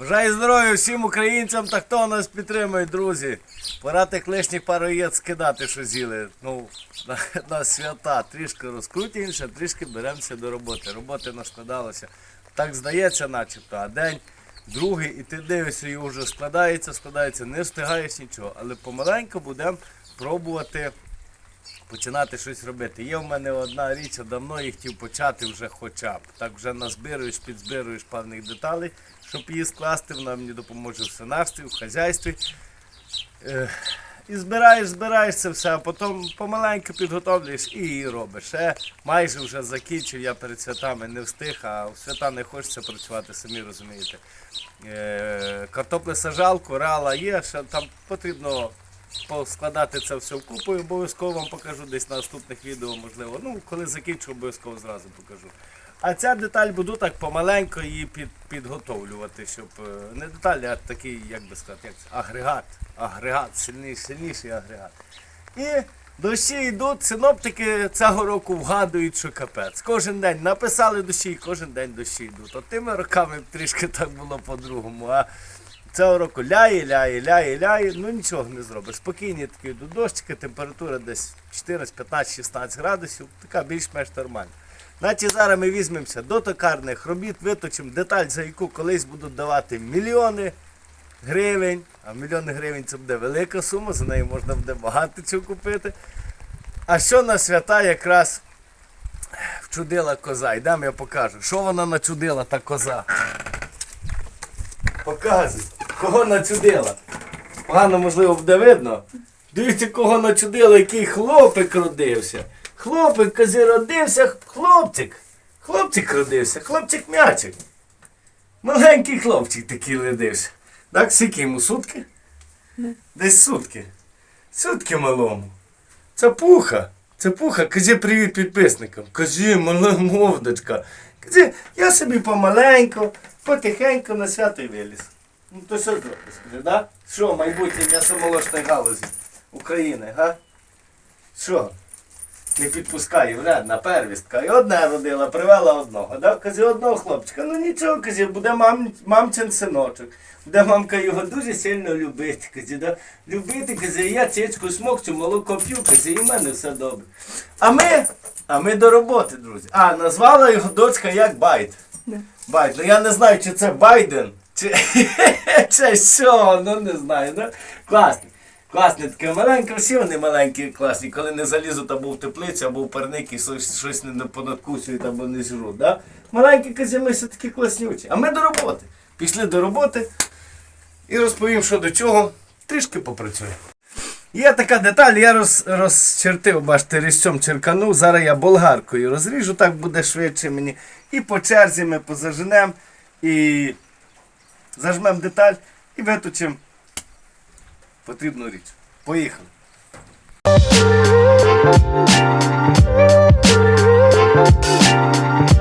Бажаю здоров'я всім українцям та хто нас підтримує, друзі. Пора тих лишніх пару яєць скидати, що з'їли. Ну, на, на свята трішки розкрутімося, трішки беремося до роботи. Роботи наскладалося. Так здається, начебто, а день, другий, і ти дивишся, і вже складається, складається, не встигаєш нічого. Але помаленьку будемо пробувати починати щось робити. Є в мене одна річ, я давно її хотів почати вже хоча б. Так вже назбируєш, підзбируєш певних деталей, щоб її скласти, вона мені допоможе в свинарстві, в хазяйстві. І збираєш, збираєш це все, а потім помаленьку підготовлюєш і її робиш. Ще майже вже закінчив, я перед святами не встиг, а в свята не хочеться працювати, самі розумієте. Е, Картоплесажалку, рала є, ще там потрібно поскладати це все вкупу і обов'язково вам покажу десь на наступних відео, можливо. Ну, коли закінчу, обов'язково зразу покажу. А ця деталь буду так помаленько її під, підготовлювати, щоб е, не деталь, а такий, як би сказати, як агрегат. Агрегат, сильніший, сильніший агрегат. І дощі йдуть, синоптики цього року вгадують, що капець. Кожен день написали дощі, і кожен день дощі йдуть. От тими роками трішки так було по-другому. А цього року ляє, ляє, ляє, ляє, ну нічого не зробиш. Спокійні такі йдуть дощики, температура десь 14, 15, 16 градусів, така більш-менш нормальна. Значить, зараз ми візьмемося до токарних робіт, виточимо деталь, за яку колись будуть давати мільйони гривень. А мільйони гривень це буде велика сума, за нею можна буде багато чого купити. А що на свята якраз вчудила коза? Йдемо я покажу. Що вона начудила, та коза? Показуй, кого начудила. Погано, можливо, буде видно. Дивіться, кого начудила, який хлопик родився. Хлопик козі родився, хлопчик. Хлопчик родився, хлопчик м'ячик. Маленький хлопчик такий родився. Так, скільки йому сутки? Десь сутки. Сутки малому. Це пуха. Це пуха. Кажи привіт підписникам. Кажи, мала мовдочка. Кажи, я собі помаленьку, потихеньку на свято виліз. Ну то що зробиш, скажи, да? Що, майбутнє м'ясомолочної галузі України, га? Що? Не підпускає, вредна первістка. І одна родила, привела одного. Да? Казі, одного хлопчика. Ну нічого, казі, буде мам, мамчин синочок. Буде мамка його дуже сильно любити. Казі, да? Любити, казі, я цицьку смокчу, молоко п'ю, казі, і в мене все добре. А ми, а ми до роботи, друзі. А, назвала його дочка як Байт. Байт. Ну я не знаю, чи це Байден, чи, чи що, ну не знаю. Да? Класний. Класні таке маленьке, всі вони маленькі, класні, коли не залізуть або в теплицю, або в парник і щось, не понадкусують або не жруть. Да? Маленькі казіми все такі класнючі. А ми до роботи. Пішли до роботи і розповім, що до чого. Трішки попрацюємо. Є така деталь, я роз, розчертив, бачите, різцем черканув. Зараз я болгаркою розріжу, так буде швидше мені. І по черзі ми позаженемо і зажмемо деталь і виточимо потрібну річ. Поїхали! Thank you.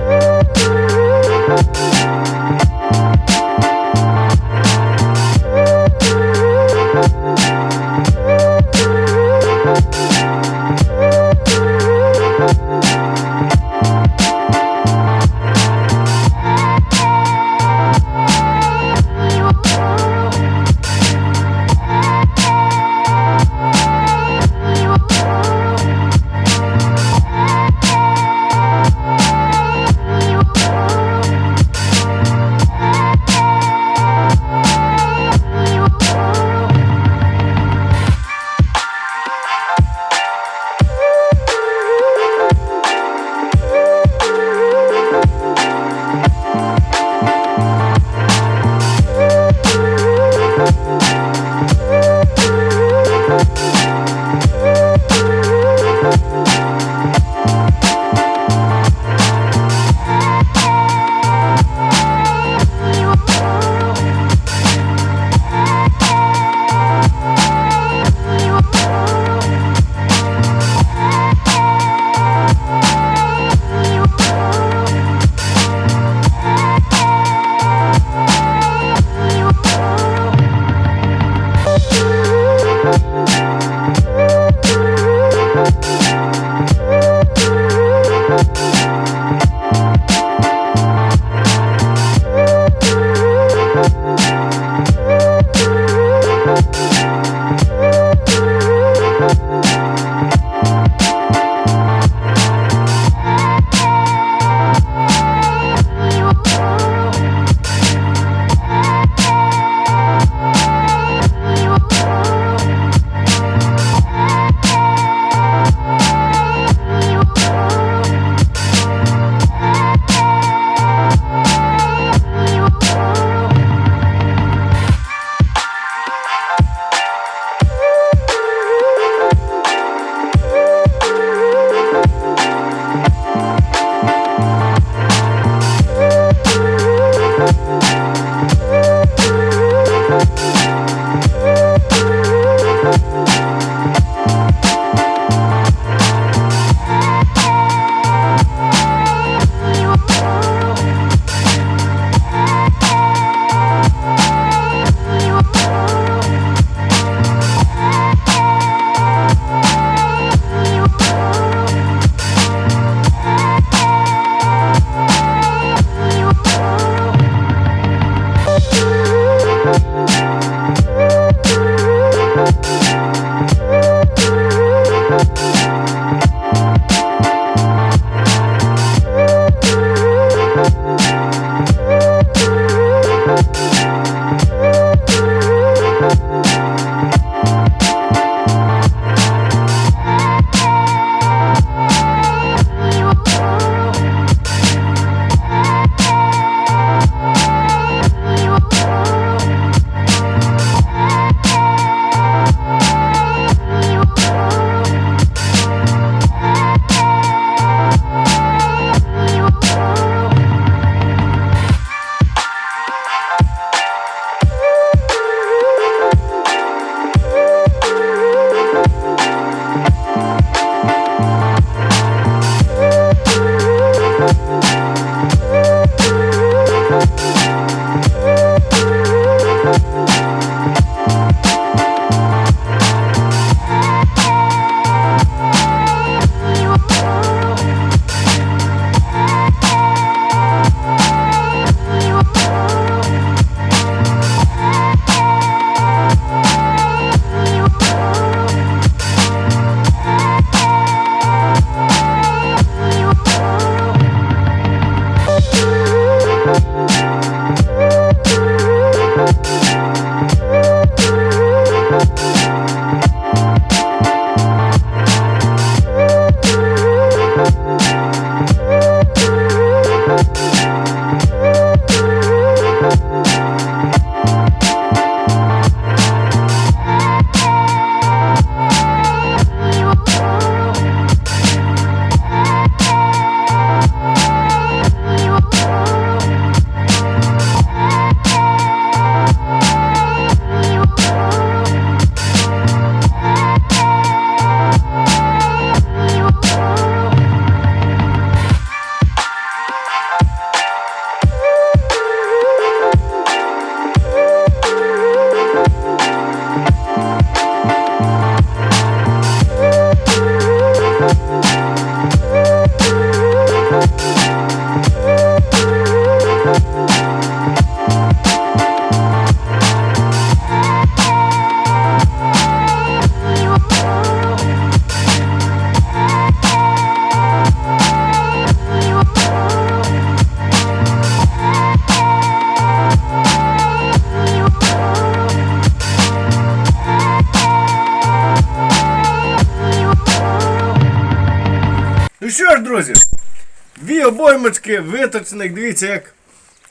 Дві обоймочки виточених, дивіться, як,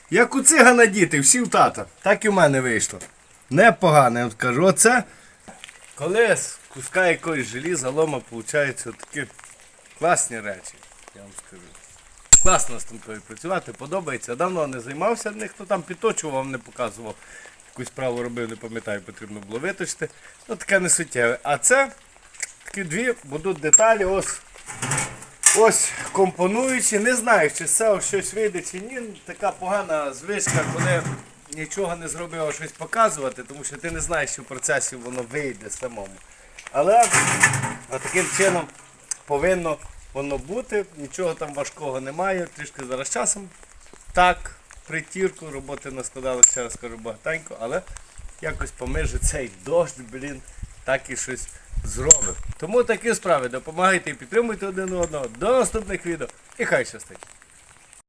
як у цигана діти, всі в тата. Так і в мене вийшло. Непогано, я вам скажу. Оце, коли з куска якоїсь желіза, лома, виходить такі класні речі, я вам скажу. Класно з станкою працювати, подобається. Давно не займався ну там підточував, вам не показував. Якусь справу робив, не пам'ятаю, потрібно було виточити. Ну таке не суттєве. А це такі дві будуть деталі. Ось ось компонуючи. Не знаю, чи цього щось вийде чи ні. Така погана звичка, коли нічого не зробив, а щось показувати, тому що ти не знаєш, що в процесі воно вийде самому. Але таким чином повинно воно бути, нічого там важкого немає, трішки зараз часом. Так, притірку, роботи наскладали, ще раз кажу, багатенько, але якось помиже цей дощ, блін, так і щось зробив. Тому такі справи. Допомагайте і підтримуйте один одного. До наступних відео і хай щастить.